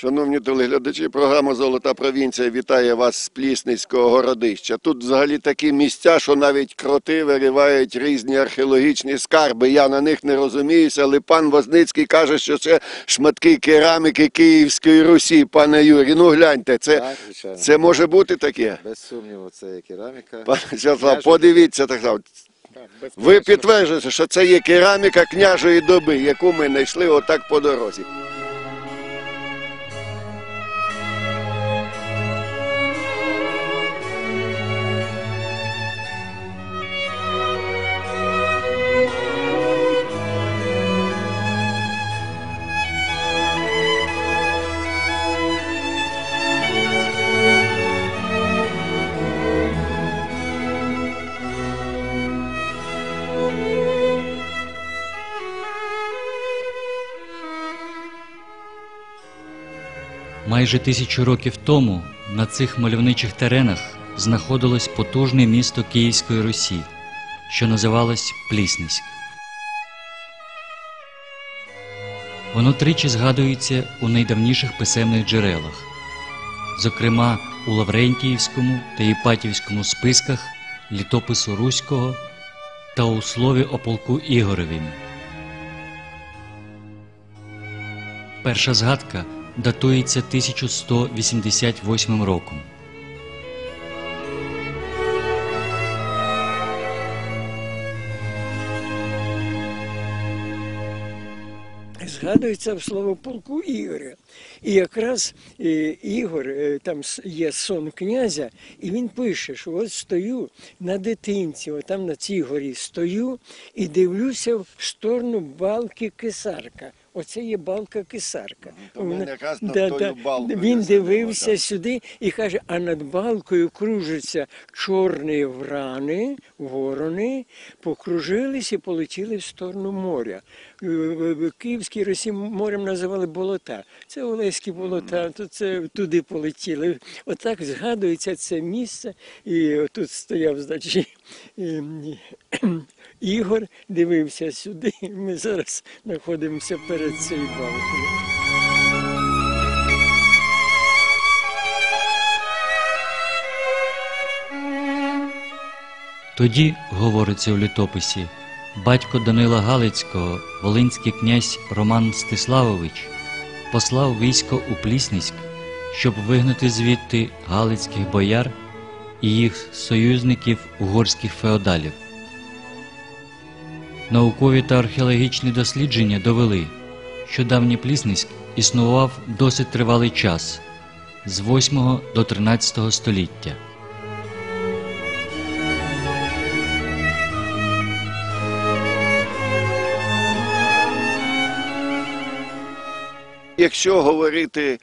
Шановні телеглядачі, програма Золота провінція вітає вас з Плісницького городища. Тут взагалі такі місця, що навіть кроти виривають різні археологічні скарби. Я на них не розуміюся, але пан Возницький каже, що це шматки кераміки Київської Русі. Пане Юрій, ну гляньте, це, Так, це може бути таке. Без сумніву, це є кераміка. Пане Святослав, подивіться так само. Ви підтверджуєте, що це є кераміка княжої доби, яку ми знайшли отак по дорозі. Майже тисячу років тому на цих мальовничих теренах знаходилось потужне місто Київської Русі, що називалось Плісниськ. Воно тричі згадується у найдавніших писемних джерелах, зокрема у Лаврентіївському та Іпатівському списках літопису Руського та у слові о полку Ігоревім. Перша згадка датується 1188 роком. Згадується в слово полку Ігоря. І якраз е, Ігор, е, там є сон князя, і він пише, що от стою на дитинці, отам на цій горі стою і дивлюся в сторону балки Кисарка. Оце є балка Кисарка. то ми Вона- якраз над тою балкою Він дивився так. сюди і каже, а над балкою кружаться чорні врани, ворони, покружились і полетіли в сторону моря. Е, в- в Київській Росії морем називали болота. Це Олеські болота, то це туди полетіли. Отак згадується це місце. І тут стояв, значить, Ігор дивився сюди. Ми зараз знаходимося перед цією балкою. Тоді, говориться у літописі, батько Данила Галицького, волинський князь Роман Мстиславович, послав військо у Плісниськ, щоб вигнати звідти галицьких бояр і їх союзників угорських феодалів. Наукові та археологічні дослідження довели, що давній Плісниськ існував досить тривалий час з 8 до 13 століття. Якщо говорити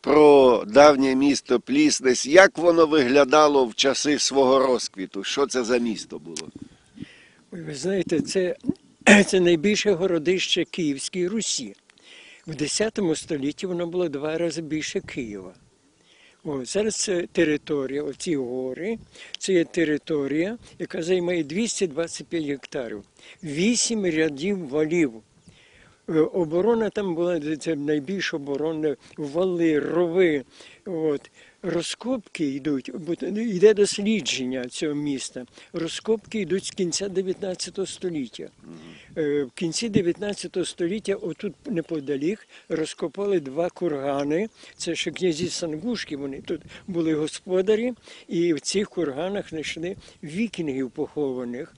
про давнє місто Пліснес, як воно виглядало в часи свого розквіту? Що це за місто було? Ой, ви знаєте, це, це найбільше городище Київської Русі. В X столітті воно було два рази більше Києва. О, зараз це територія, оці гори, це є територія, яка займає 225 гектарів, вісім рядів валів. Е, Оборона там була це найбільша оборона, вали, рови. От. Розкопки йдуть, бо йде дослідження цього міста. Розкопки йдуть з кінця 19 століття. Е, В кінці 19 століття, отут неподалік, розкопали два кургани. Це ще князі Сангушки, вони тут були господарі, і в цих курганах знайшли вікінгів похованих.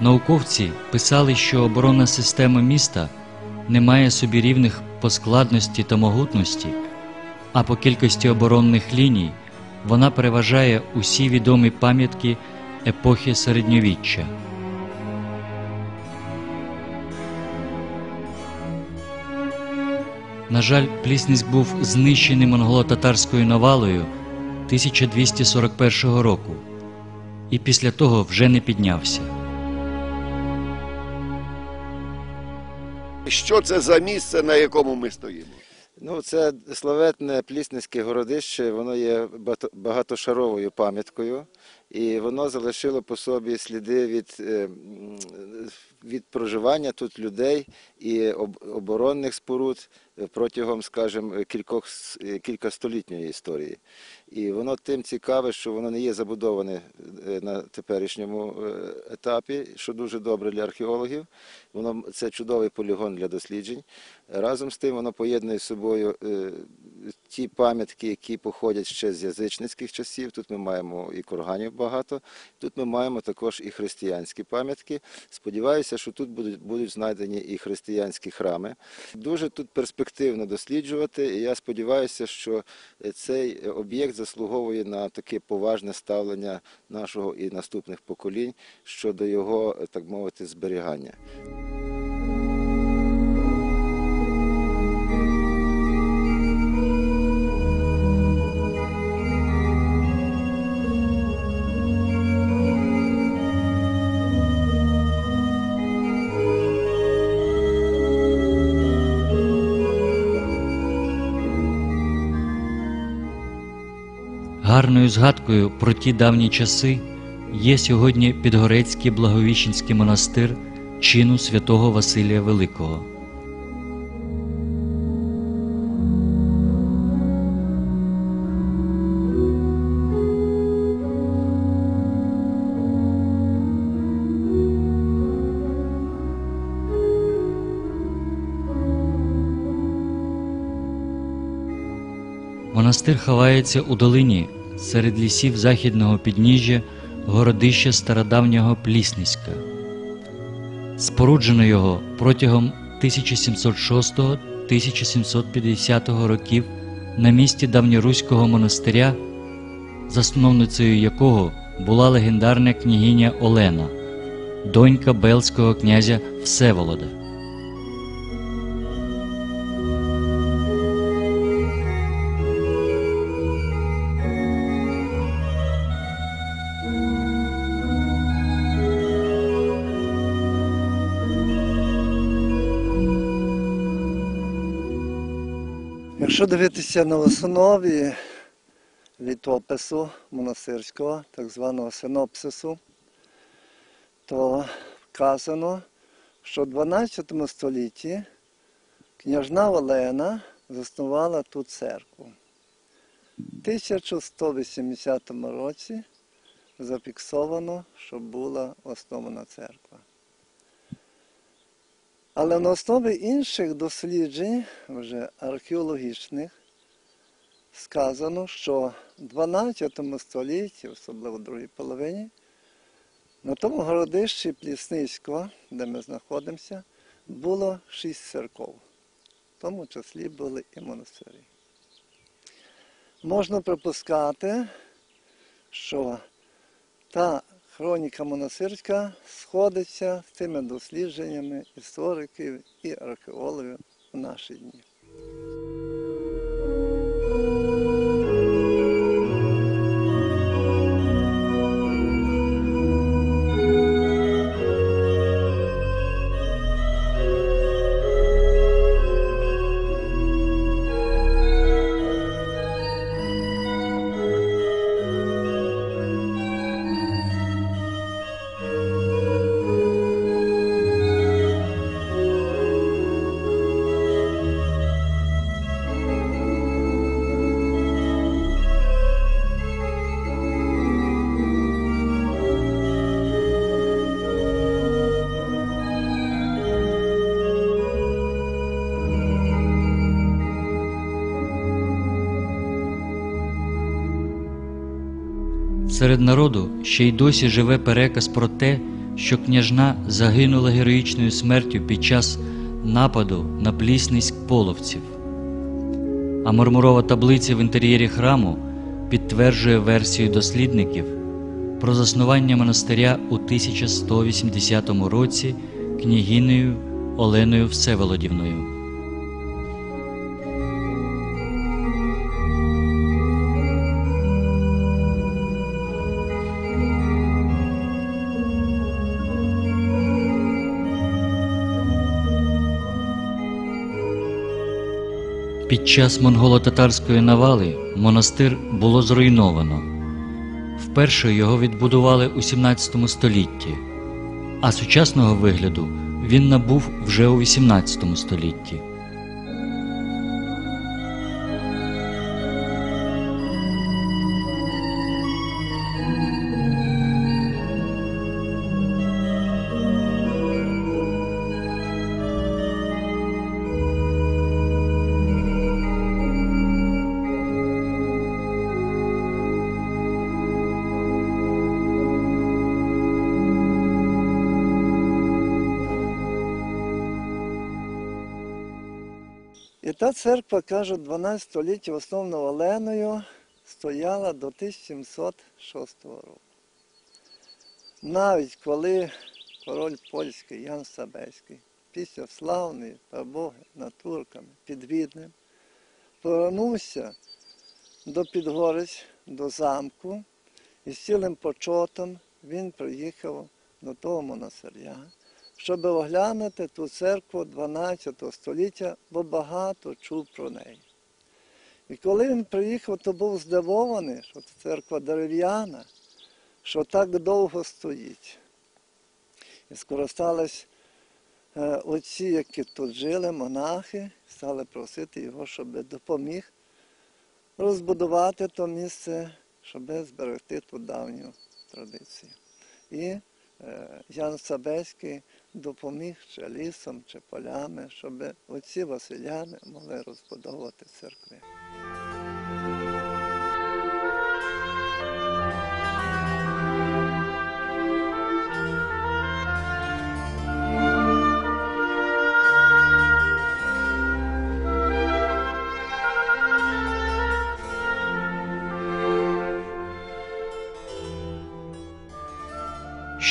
Науковці писали, що оборонна система міста не має собі рівних по складності та могутності, а по кількості оборонних ліній вона переважає усі відомі пам'ятки епохи середньовіччя. На жаль, Плісність був знищений монголо-татарською навалою 1241 року і після того вже не піднявся. Що це за місце, на якому ми стоїмо? Ну, це славетне Плісницьке городище, воно є багатошаровою пам'яткою, і воно залишило по собі сліди від, е, від проживання тут людей і оборонних споруд протягом, скажімо, кількох, е, кількастолітньої історії. І воно тим цікаве, що воно не є забудоване е, на теперішньому е, етапі, що дуже добре для археологів. Воно це чудовий полігон для досліджень. Разом з тим воно поєднує з собою ті пам'ятки, які походять ще з язичницьких часів. Тут ми маємо і курганів багато, тут ми маємо також і християнські пам'ятки. Сподіваюся, що тут будуть, будуть знайдені і християнські храми. Дуже тут перспективно досліджувати, і я сподіваюся, що е, цей об'єкт заслуговує на таке поважне ставлення нашого і наступних поколінь щодо його, е, так мовити, зберігання. Гарною згадкою про ті давні часи є сьогодні Підгорецький Благовіщенський монастир чину святого Василія Великого. Монастир ховається у долині серед лісів західного підніжжя городища стародавнього Плісниська. Споруджено його протягом 1706-1750 років на місці давньоруського монастиря, засновницею якого була легендарна княгиня Олена, донька Белського князя Всеволода. Якщо дивитися на основі літопису монастирського, так званого синопсису, то вказано, що в 12 столітті княжна Олена заснувала ту церкву. В 1180 році зафіксовано, що була основана церква. Але на основі інших досліджень, вже археологічних, сказано, що в 12 столітті, особливо в другій половині, на тому городищі Плісницького, де ми знаходимося, було шість церков. В тому числі були і монастирі. Можна припускати, що та хроніка монастирська сходиться з тими дослідженнями істориків і археологів у наші дні. Серед народу ще й досі живе переказ про те, що княжна загинула героїчною смертю під час нападу на плісниськ половців. А мармурова таблиця в інтер'єрі храму підтверджує версію дослідників про заснування монастиря у 1180 році княгинею Оленою Всеволодівною. Під час монголо-татарської навали монастир було зруйновано. Вперше його відбудували у 17 столітті, а сучасного вигляду він набув вже у 18 столітті. Та церква, кажуть, 12 століття, основно Оленою, стояла до 1706 року. Навіть коли король польський Ян Сабельський після славної перемоги над турками під повернувся до Підгорець, до замку, і з цілим почотом він приїхав до того монастиря, щоб оглянути ту церкву 12 століття, бо багато чув про неї. І коли він приїхав, то був здивований, що церква дерев'яна, що так довго стоїть. І скористались е, отці, які тут жили, монахи, стали просити його, щоб допоміг розбудувати то місце, щоб зберегти ту давню традицію. І Ян Сабеський допоміг чи лісом, чи полями, щоб оці Василяни могли розбудовувати церкви.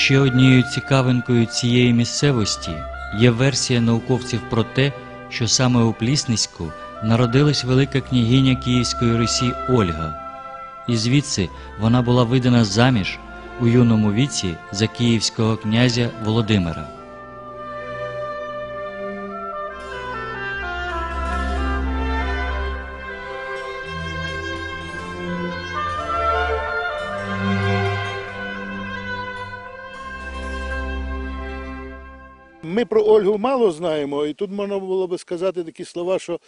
Ще однією цікавинкою цієї місцевості є версія науковців про те, що саме у Плісниську народилась велика княгиня Київської Русі Ольга, і звідси вона була видана заміж у юному віці за київського князя Володимира. Ольгу мало знаємо, і тут можна було би сказати такі слова, що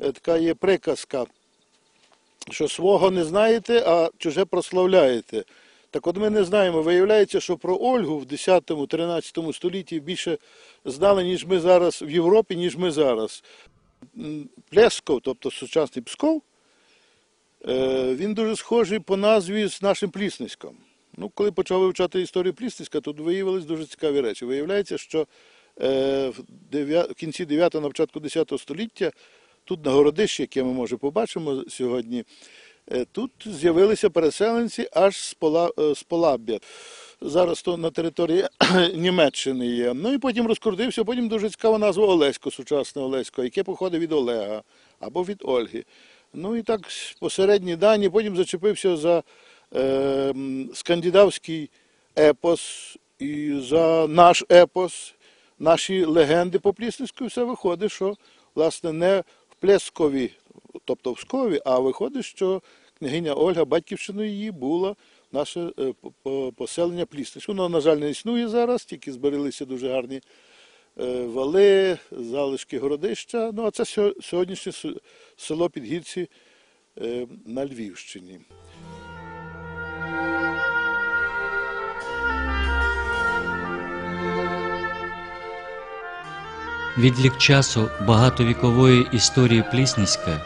е, така є приказка, що свого не знаєте, а чуже прославляєте. Так от ми не знаємо. Виявляється, що про Ольгу в 10-13 столітті більше знали, ніж ми зараз в Європі, ніж ми зараз. Плесков, тобто сучасний Псков, е, він дуже схожий по назві з нашим Плісниськом. Ну, коли почав вивчати історію Плісниська, тут виявились дуже цікаві речі. Виявляється, що в, кінці 9 на початку 10 століття тут на городищі, яке ми може побачимо сьогодні, е, тут з'явилися переселенці аж з, Пола, е, з Полаб'я. Зараз то на території Німеччини є. Ну і потім розкрутився, потім дуже цікава назва Олесько, сучасне Олесько, яке походить від Олега або від Ольги. Ну і так посередні дані, потім зачепився за е, скандинавський епос і за наш епос, наші легенди по Плісненську, все виходить, що власне не в Плескові, тобто в Скові, а виходить, що княгиня Ольга, батьківщиною її була наше е, по- по- поселення Плісненськ. Воно, на жаль, не існує зараз, тільки збереглися дуже гарні е, вали, залишки городища. Ну, а це сьогоднішнє село Підгірці е, на Львівщині. Відлік часу багатовікової історії Плісницька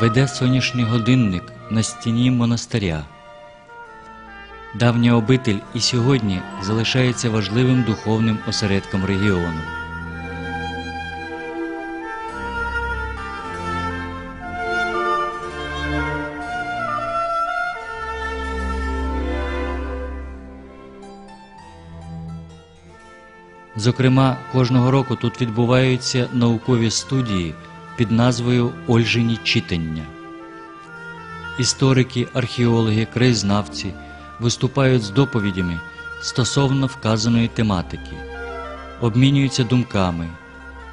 веде сонячний годинник на стіні монастиря. Давня обитель і сьогодні залишається важливим духовним осередком регіону. Зокрема, кожного року тут відбуваються наукові студії під назвою Ольжині читання. Історики, археологи, краєзнавці виступають з доповідями стосовно вказаної тематики, обмінюються думками,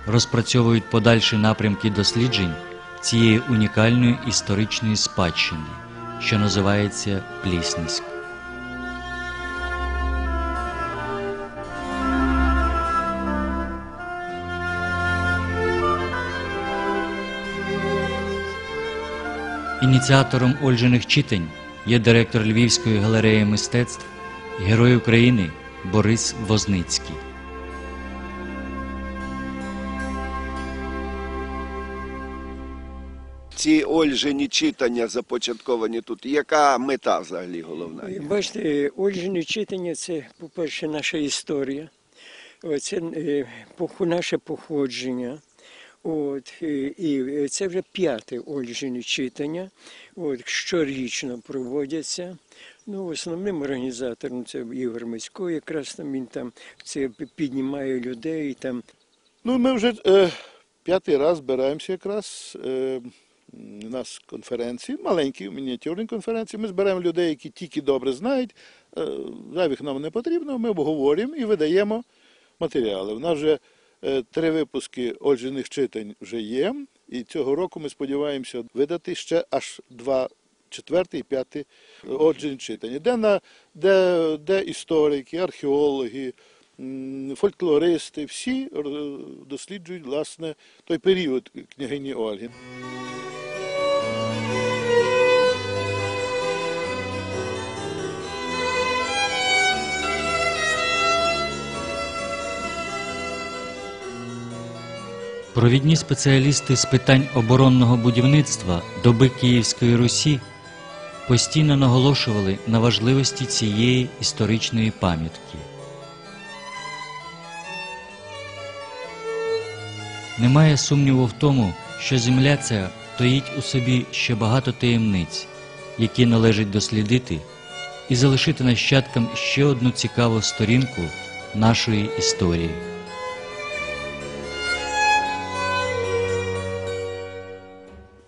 розпрацьовують подальші напрямки досліджень цієї унікальної історичної спадщини, що називається Плісниськ. Ініціатором Ольжиних читань є директор Львівської галереї мистецтв, Герой України Борис Возницький. Ці Ольжині читання започатковані тут. Яка мета взагалі головна? Бачите, Ольжине читання це, по-перше, наша історія, це е, наше походження. От, і це вже п'яте Ольжине читання. От, щорічно проводяться. Ну, основним організатором це Ігор Мисько, якраз там він там це піднімає людей. Там. Ну, ми вже е, п'ятий раз збираємося якраз. Е, у нас конференції, маленькі, мініатюрні конференції. Ми збираємо людей, які тільки добре знають. Е, зайвих нам не потрібно, ми обговорюємо і видаємо матеріали. У нас вже три випуски Ольжених читань вже є. І цього року ми сподіваємося видати ще аж два. Четвертий і п'ятий Оджин читання, де, на, де, де історики, археологи, фольклористи, всі е, досліджують власне той період княгині Ольги. Провідні спеціалісти з питань оборонного будівництва доби Київської Русі постійно наголошували на важливості цієї історичної пам'ятки. Немає сумніву в тому, що земля ця таїть у собі ще багато таємниць, які належить дослідити і залишити нащадкам ще одну цікаву сторінку нашої історії.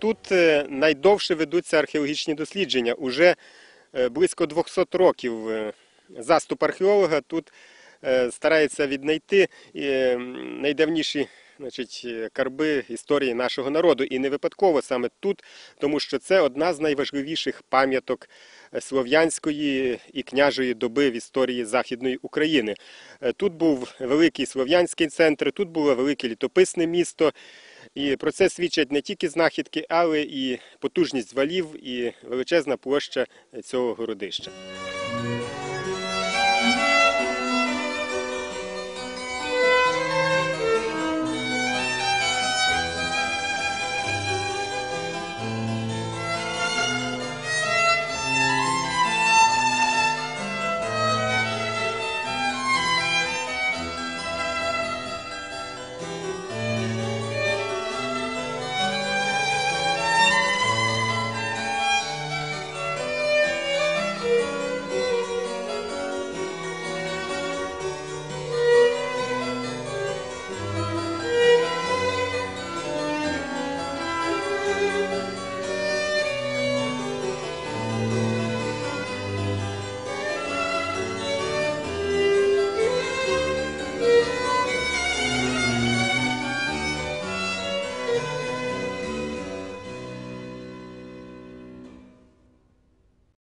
Тут е, найдовше ведуться археологічні дослідження. Уже е, близько 200 років е, заступ археолога тут старається віднайти найдавніші значить, е, карби історії нашого народу. І не випадково саме тут, тому що це одна з найважливіших пам'яток е, слов'янської і княжої доби в історії Західної України. Е, Тут був великий слов'янський центр, тут було велике літописне місто. І про це свідчать не тільки знахідки, але і потужність валів і величезна площа цього городища.